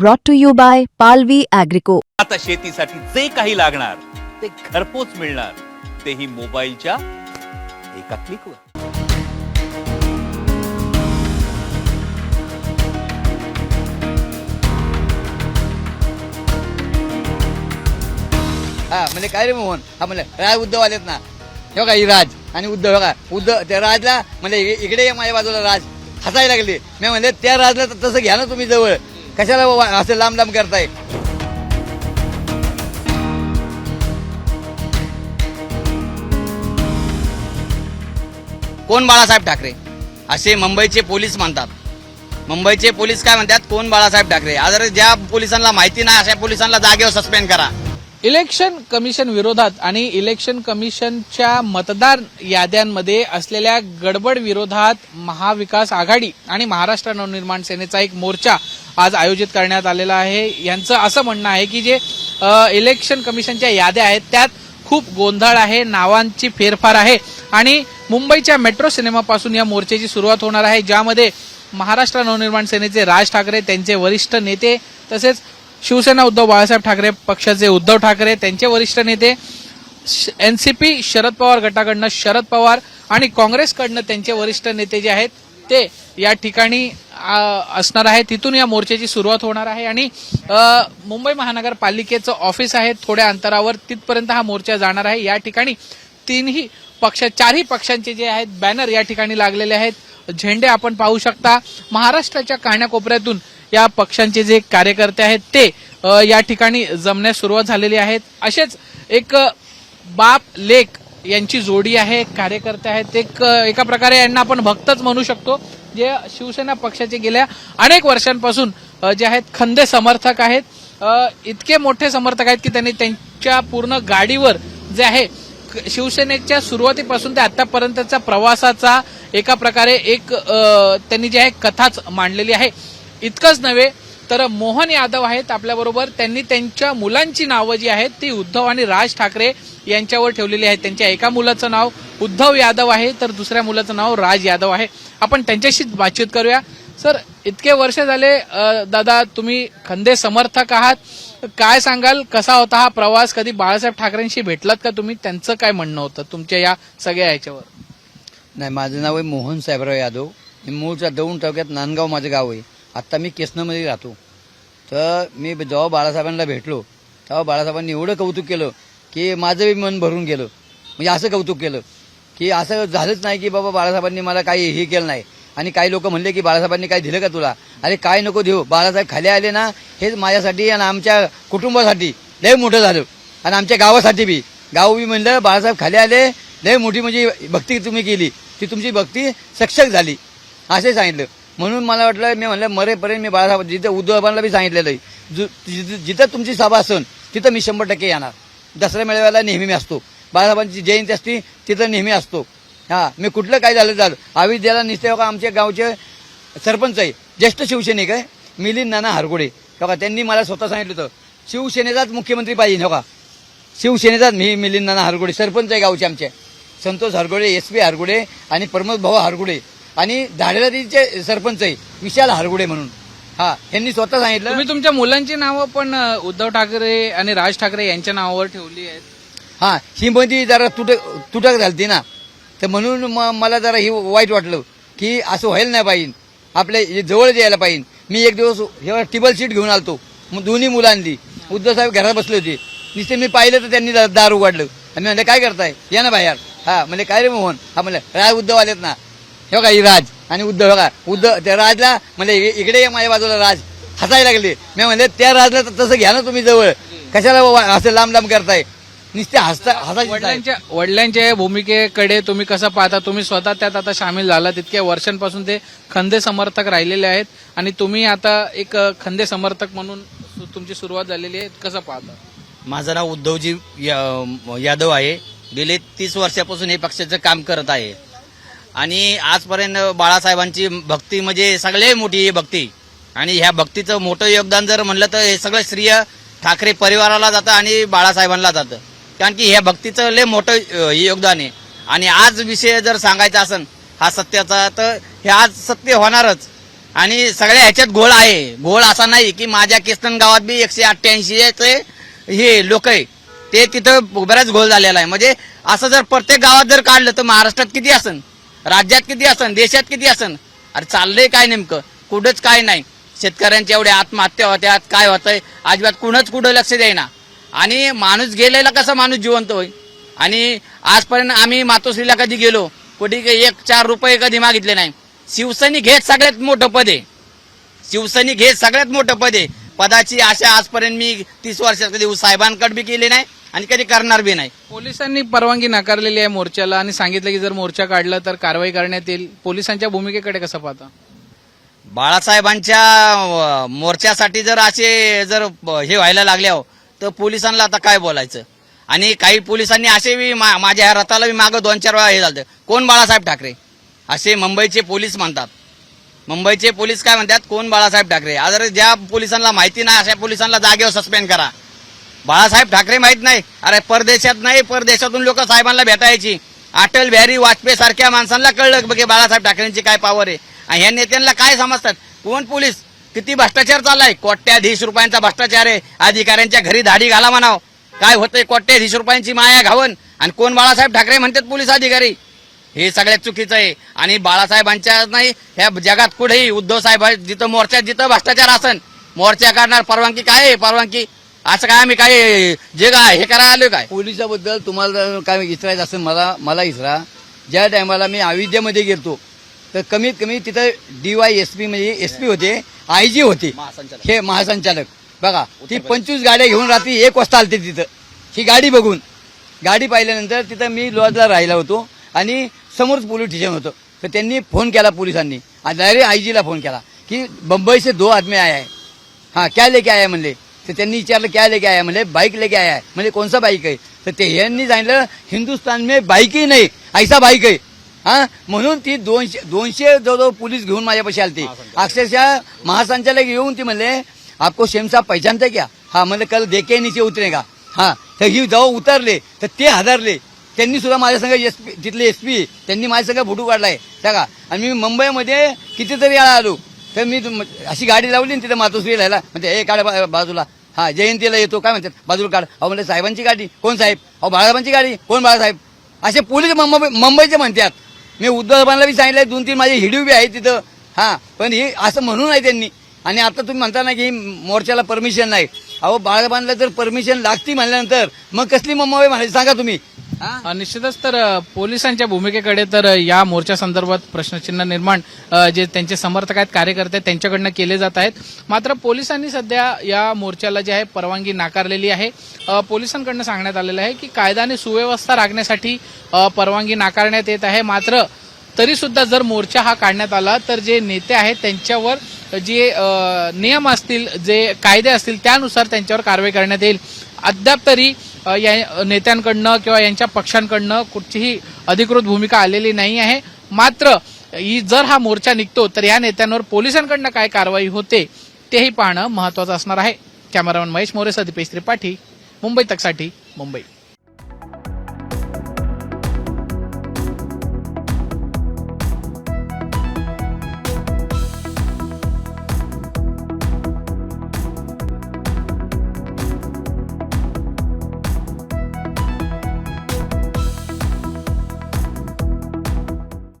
brought to you by Palvi Agrico. आता शेतीसाठी जे काही लागणार ते घरपोच मिळणार. तेही मोबाईलच्या एका क्लिकवर. हा म्हणजे काय रे मोहन? हा म्हणलं राज उद्धव आलेत ना. हे बघा ही राज आणि उद्धव बघा. उद्धव त्या राजला म्हणजे इकडे ये माझ्या बाजूला राज हसायला लागले. मी म्हणले त्या राजला तर तसं घ्या ना तुम्ही जवळ. कशाला वा- असं लांब लांब करताय? कोण बाळासाहेब ठाकरे? असे मुंबईचे पोलीस म्हणतात. मुंबईचे पोलीस काय म्हणतात? कोण बाळासाहेब ठाकरे? आज ज्या पोलिसांना माहिती नाही अशा पोलिसांना जागेवर सस्पेंड करा. इलेक्शन कमिशन विरोधात आणि इलेक्शन कमिशनच्या मतदार याद्यांमध्ये असलेल्या गडबड विरोधात महाविकास आघाडी आणि महाराष्ट्र नवनिर्माण सेनेचा एक मोर्चा आज आयोजित करण्यात आलेला आहे. यांचं असं म्हणणं आहे की जे इलेक्शन कमिशनच्या याद्या आहेत त्यात खूप गोंधळ आहे नावांची फेरफार आहे आणि मुंबईच्या मेट्रो सिनेमापासून या मोर्चेची सुरुवात होणार आहे ज्यामध्ये महाराष्ट्र नवनिर्माण सेनेचे राज ठाकरे त्यांचे वरिष्ठ नेते तसेच शिवसेना उद्धव बाळासाहेब ठाकरे पक्षाचे उद्धव ठाकरे त्यांचे वरिष्ठ नेते एनसीपी शरद पवार गटाकडनं शरद पवार आणि काँग्रेसकडनं त्यांचे वरिष्ठ नेते जे आहेत ते या ठिकाणी असणार आहे. तिथून या मोर्चाची सुरुवात होणार आहे आणि मुंबई महानगरपालिकेचं ऑफिस आहे. थोड्या अंतरावर तिथपर्यंत हा मोर्चा जाणार आहे. या ठिकाणी तीनही पक्ष चारही पक्षांचे जे आहेत बॅनर या ठिकाणी लागलेले आहेत. झेंडे आपण पाहू शकता. महाराष्ट्राच्या कानाकोपऱ्यातून या पक्षांचे जे कार्यकर्ते आहेत ते या ठिकाणी जमण्यास सुरुवात झालेली आहेत. असेच एक बाप लेख यांची जोडी आहे कार्यकर्ते आहेत एक एका प्रकारे यांना आपण भक्तच म्हणू शकतो जे शिवसेना पक्षाचे गेल्या अनेक वर्षांपासून जे आहेत खंदे समर्थक आहेत. इतके मोठे समर्थक आहेत की त्यांनी त्यांच्या पूर्ण गाडीवर जे आहे शिवसेनेच्या सुरुवातीपासून ते आतापर्यंतचा प्रवासाचा एका प्रकारे एक त्यांनी जे आहे कथाच मांडलेली आहे. इतकंच नव्हे तर मोहन यादव आहेत आपल्याबरोबर. त्यांनी त्यांच्या मुलांची नावं जी आहेत ती उद्धव आणि राज ठाकरे यांच्यावर ठेवलेली आहेत. त्यांच्या एका मुलाचं नाव उद्धव यादव आहे तर दुसऱ्या मुलाचं नाव राज यादव आहे. आपण त्यांच्याशीच बातचीत करूया. सर इतके वर्ष झाले दादा तुम्ही खंदे समर्थक आहात. काय सांगाल? कसा होता हा प्रवास? कधी बाळासाहेब ठाकरेंशी भेटलात का तुम्ही? त्यांचं काय म्हणणं होतं तुमच्या या सगळ्या याच्यावर नाही माझं नाव आहे मोहन साहेबराव यादव. मूळच्या दौंड तालुक्यात नांदगाव माझं गाव आहे. आत्ता मी केसनमध्ये राहतो. तर मी जेव्हा बाळासाहेबांना भेटलो तेव्हा बाळासाहेबांनी एवढं कौतुक केलं की माझंही मन भरून गेलं. म्हणजे असं कौतुक केलं की असं झालंच नाही की बाबा बाळासाहेबांनी मला काही हे केलं नाही. आणि काही लोक म्हणले की बाळासाहेबांनी काय दिलं का तुला? अरे काय नको देऊ बाळासाहेब खाली आले ना हेच माझ्यासाठी आणि आमच्या कुटुंबासाठी लय मोठं झालं. आणि आमच्या गावासाठी बी. गाव बी म्हणलं बाळासाहेब खाली आले लय मोठी म्हणजे भक्ती तुम्ही केली. ती तुमची भक्ती सक्षक झाली. असे सांगितलं. म्हणून मला वाटलं मी म्हणलं मरेपर्यंत मी बाळासाहेब जिथं उद्धवाबांना बी सांगितलेलं आहे जिथं जिथं तुमची सभा असेल तिथं मी शंभर टक्के येणार. दसरा मेळाव्याला नेहमी मी असतो. बाळासाहेबांची जयंती असती तिथं नेहमी असतो. हा मी कुठलं काय झालं झालं. आविद्याला निश्चय का आमच्या गावचे सरपंच आहे ज्येष्ठ शिवसैनिक आहे मिलिंद नाना हरगुडे. का त्यांनी मला स्वतः सांगितलं होतं शिवसेनेचाच मुख्यमंत्री पाहिजे हो का शिवसेनेचाच मी मिलिंद नाना हरगुडे सरपंच आहे गावचे आमचे. संतोष हरगुडे एस पी हरगुडे आणि प्रमोद भाऊ हरगुडे. आणि धाडेरातीचे सरपंच आहे विशाल हरगुडे म्हणून. हा यांनी स्वतः सांगितलं तुम्ही तुमच्या मुलांची नावं पण उद्धव ठाकरे आणि राज ठाकरे यांच्या नावावर ठेवली आहेत. हा ही मध्ये जरा तुटक तुटक झालती ना. तर म्हणून म- मला जरा ही वाईट वाटलं की असं व्हायला नाही पाहिजे. आपल्या हे जवळ यायला पाहिजे. मी एक दिवस हे टेबल सीट घेऊन आलतो. मग दोन्ही मुलांनी. उद्धव साहेब घरात बसले होते. नुसते मी पाहिलं तर त्यांनी दार उघडलं. आणि म्हणलं काय करताय? या ना बाहेर. हा म्हणजे काय रे मोहन? हा म्हणलं राज उद्धव आलेत ना. हे बघा ही राज. आणि उद्धव बघा उद्धव त्या राजला म्हणजे इकडे या माझ्या बाजूला राज. हसायला लागले. मी म्हणले त्या राजला तर तसं घ्या ना तुम्ही जवळ. कशाला असं लांब लांब करताय? नुसते हसता वडिलांच्या वडिलांच्या या भूमिकेकडे तुम्ही कसं पाहता? तुम्ही स्वतः त्यात आता सामील झालात. इतक्या वर्षांपासून ते खंदे समर्थक राहिलेले आहेत. आणि तुम्ही आता एक खंदे समर्थक म्हणून तुमची सुरुवात झालेली आहे. कसं पाहता? माझं नाव उद्धवजी या- यादव आहे. गेले तीस वर्षापासून हे पक्षाचं काम करत आहे. आणि आजपर्यंत बाळासाहेबांची भक्ती म्हणजे सगळे मोठी ही भक्ती. आणि ह्या भक्तीचं मोठं योगदान जर म्हणलं तर हे सगळं श्रेय ठाकरे परिवाराला जातं आणि बाळासाहेबांना जातं. कारण की ह्या भक्तीचं लय मोठं हे योगदान आहे. आणि आज विषय जर सांगायचा असेल हा सत्याचा तर हे आज सत्य होणारच. आणि सगळ्या ह्याच्यात घोळ आहे. घोळ असा नाही की माझ्या किस्तन गावात बी एकशे अठ्ठ्याऐंशी हे लोक आहे. ते तिथं बऱ्याच घोळ झालेला आहे. म्हणजे असं जर प्रत्येक गावात जर काढलं तर महाराष्ट्रात किती असेल राज्यात किती असन देशात किती असन? अरे चाललंय काय नेमकं? कुठंच काय नाही. शेतकऱ्यांच्या एवढ्या आत्महत्या होत्यात काय होतंय? अजिबात कुणच कुठं लक्ष देईना. आणि माणूस गेलेला कसा माणूस जिवंत होईल? आणि आजपर्यंत आम्ही मातोश्रीला कधी गेलो? कुठे एक चार रुपये कधी मागितले नाही. शिवसैनिक हेच सगळ्यात मोठं पद आहे. शिवसैनिक हे सगळ्यात मोठं पद आहे. पदाची आशा आजपर्यंत मी तीस वर्षात कधी साहेबांकडे बी केली नाही. आणि कधी करणार बी नाही. पोलिसांनी परवानगी नाकारलेली आहे मोर्चाला आणि सांगितलं की जर मोर्चा काढला तर कारवाई करण्यात येईल. पोलिसांच्या भूमिकेकडे कसं पाहता? बाळासाहेबांच्या अं, मोर्चासाठी जर असे जर ब- हे व्हायला लागल्या तर पोलिसांना आता काय बोलायचं? आणि काही पोलिसांनी असे बी मा- माझ्या ह्या रथाला बी मागं दोन चार वेळा हे झालं कोण बाळासाहेब ठाकरे? असे मुंबईचे पोलीस म्हणतात. मुंबईचे पोलीस काय म्हणतात? कोण बाळासाहेब ठाकरे? जर ज्या पोलिसांना माहिती नाही अशा पोलिसांना जागेवर सस्पेंड करा. बाळासाहेब ठाकरे माहीत नाही. अरे परदेशात नाही परदेशातून लोक साहेबांना भेटायची. अटल बिहारी वाजपेयी सारख्या माणसांना कळलं बघे बाळासाहेब ठाकरेंची काय पावर आहे. आणि ह्या नेत्यांना काय समजतात? कोण पोलीस? किती भ्रष्टाचार चाललाय? कोट्याधीश रुपयांचा भ्रष्टाचार आहे. अधिकाऱ्यांच्या घरी धाडी घाला म्हणाव. काय होतंय? कोट्याधीश रुपयांची माया घावन. आणि कोण बाळासाहेब ठाकरे म्हणतात पोलीस अधिकारी? हे सगळ्यात चुकीचं आहे. आणि बाळासाहेबांच्या नाही ह्या जगात कुठेही उद्धव साहेब जिथं मोर्चात जिथं भ्रष्टाचार असन मोर्चा काढणार परवानगी काय आहे? परवानगी असं काय आम्ही काय जे काय हे करायला आलोय काय? पोलिसाबद्दल तुम्हाला जर काय विचारायचं असेल मला मला इसरा ज्या टायमाला मी अयोध्येमध्ये गेलतो तर कमीत कमी तिथं डीवाय एस पी म्हणजे एस पी होते आय जी होते. महासंचालक. हे महासंचालक. बघा ती पंचवीस गाड्या घेऊन रात्री एक वाजता आलते तिथं. ही गाडी बघून. गाडी पाहिल्यानंतर तिथं मी लॉजला राहिला होतो आणि समोरच पोलीस स्टेशन होतं. तर त्यांनी फोन केला पोलिसांनी आणि डायरेक्ट आय जीला फोन केला की बंबई से दो आदमी आया है. हाँ क्या लेके आया म्हणले. तर त्यांनी विचारलं क्या लेके आया? म्हणले बाईक लेके आया है. म्हणजे कोणसा बाईक आहे तर ते यांनी सांगितलं हिंदुस्तान में बाईक ही नाही ऐसा बाईक आहे हा? म्हणून ती दोनशे दोनशे जवळजवळ पोलीस घेऊन माझ्यापाशी आलते. अक्षरशः महासंचालक येऊन ती म्हणले आपको शेम साहब पहचानते क्या? हा म्हणलं कल देखे नीचे उतरेगा. हा तर ही जेव्हा उतरले तर ते हादरले. त्यांनी सुद्धा माझ्या संग एस पी तिथले एस पी त्यांनी माझ्या संग फोटो काढलाय. का आणि मी मुंबईमध्ये कितीतरी वेळा आलो. तर मी अशी गाडी लावली ना तिथं मातोश्री राहायला म्हणजे हे काढ बा- बाजूला. हा जयंतीला येतो. काय म्हणतात? बाजूला काढ. अहो म्हणजे साहेबांची गाडी. कोण साहेब? अहो बाळासाहेबांची गाडी. कोण बाळासाहेब? असे पोलीस मुंबई मुंबईचे म्हणतात. मी उद्धव बी सांगितलंय दोन तीन माझे हिडिओ बी आहे तिथं. हा पण हे असं म्हणून नाही त्यांनी. आणि आता तुम्ही म्हणता ना की मोर्चाला परमिशन नाही. अहो बाळासाहेबांना जर परमिशन लागती म्हणल्यानंतर मग कसली मुंबई म्हणायची? सांगा तुम्ही. अ, निश्चितच तर अ, पोलिसांच्या भूमिकेकडे तर अ, या मोर्चा संदर्भात प्रश्नचिन्ह निर्माण अ, जे त्यांचे समर्थक आहेत कार्यकर्ते आहेत त्यांच्याकडनं केले जात आहेत. मात्र पोलिसांनी सध्या या मोर्चाला जे आहे परवानगी नाकारलेली आहे. अ, पोलिसांकडनं सांगण्यात आलेलं आहे की कायदा आणि सुव्यवस्था राखण्यासाठी अ, परवानगी नाकारण्यात येत आहे. मात्र तरी सुद्धा जर मोर्चा हा काढण्यात आला तर जे नेते आहेत त्यांच्यावर जे अ, नियम असतील जे कायदे असतील त्यानुसार त्यांच्यावर कारवाई करण्यात येईल. अद्याप तरी या नेत्यांकडनं किंवा यांच्या पक्षांकडनं कुठचीही अधिकृत भूमिका आलेली नाही आहे. मात्र ही जर हा मोर्चा निघतो तर या नेत्यांवर पोलिसांकडनं काय कारवाई होते तेही पाहणं महत्वाचं असणार आहे. कॅमेरामन महेश मोरे सदीपेश त्रिपाठी मुंबई तकसाठी मुंबई.